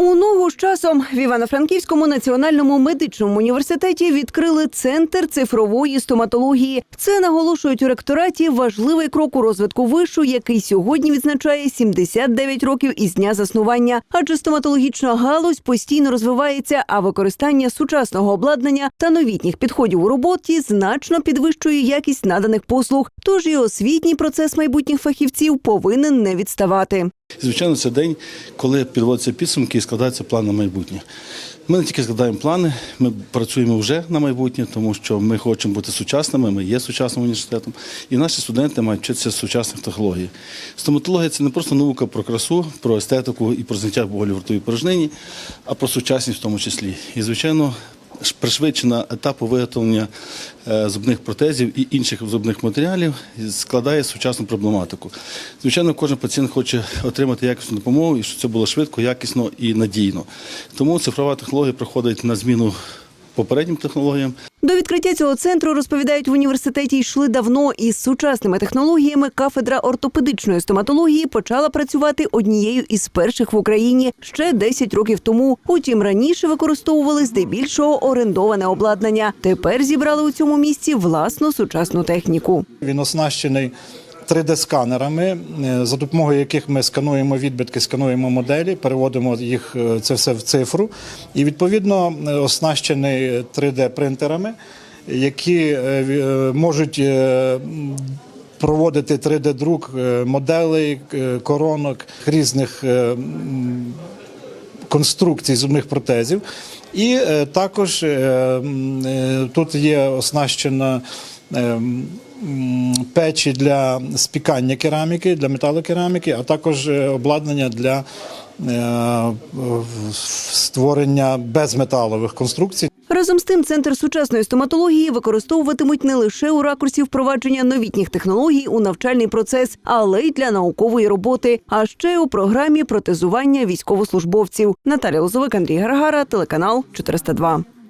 У ногу з часом в Івано-Франківському національному медичному університеті відкрили центр цифрової стоматології. Це наголошують у ректораті важливий крок у розвитку вишу, який сьогодні відзначає 79 років із дня заснування. Адже стоматологічна галузь постійно розвивається, а використання сучасного обладнання та новітніх підходів у роботі значно підвищує якість наданих послуг. Тож і освітній процес майбутніх фахівців повинен не відставати. Звичайно, це день, коли підводяться підсумки і складається план на майбутнє. Ми не тільки складаємо плани, ми працюємо вже на майбутнє, тому що ми хочемо бути сучасними, ми є сучасним університетом, і наші студенти мають вчитися з сучасних технологій. Стоматологія це не просто наука про красу, про естетику і про зняття болю в ротовій порожнині, а про сучасність в тому числі. І, звичайно, пришвидшена етапу виготовлення е, зубних протезів і інших зубних матеріалів складає сучасну проблематику. Звичайно, кожен пацієнт хоче отримати якісну допомогу і щоб це було швидко, якісно і надійно. Тому цифрова технологія проходить на зміну попереднім технологіям. До відкриття цього центру розповідають в університеті йшли давно. Із сучасними технологіями кафедра ортопедичної стоматології почала працювати однією із перших в Україні ще 10 років тому. Утім, раніше використовували здебільшого орендоване обладнання. Тепер зібрали у цьому місці власну сучасну техніку. Він оснащений 3D-сканерами, е, за допомогою яких ми скануємо відбитки, скануємо моделі, переводимо їх е, це все в цифру, і відповідно е, оснащений 3D-принтерами, які можуть проводити 3D-друк е, моделей, коронок різних. конструкцій зубних протезів. І також тут є оснащена печі для спікання кераміки, для металокераміки, а також е, обладнання для е, створення безметалових конструкцій. Разом з тим, центр сучасної стоматології використовуватимуть не лише у ракурсі впровадження новітніх технологій у навчальний процес, але й для наукової роботи, а ще у програмі протезування військовослужбовців. Наталя Лозовик, Андрій Гаргара, телеканал 402.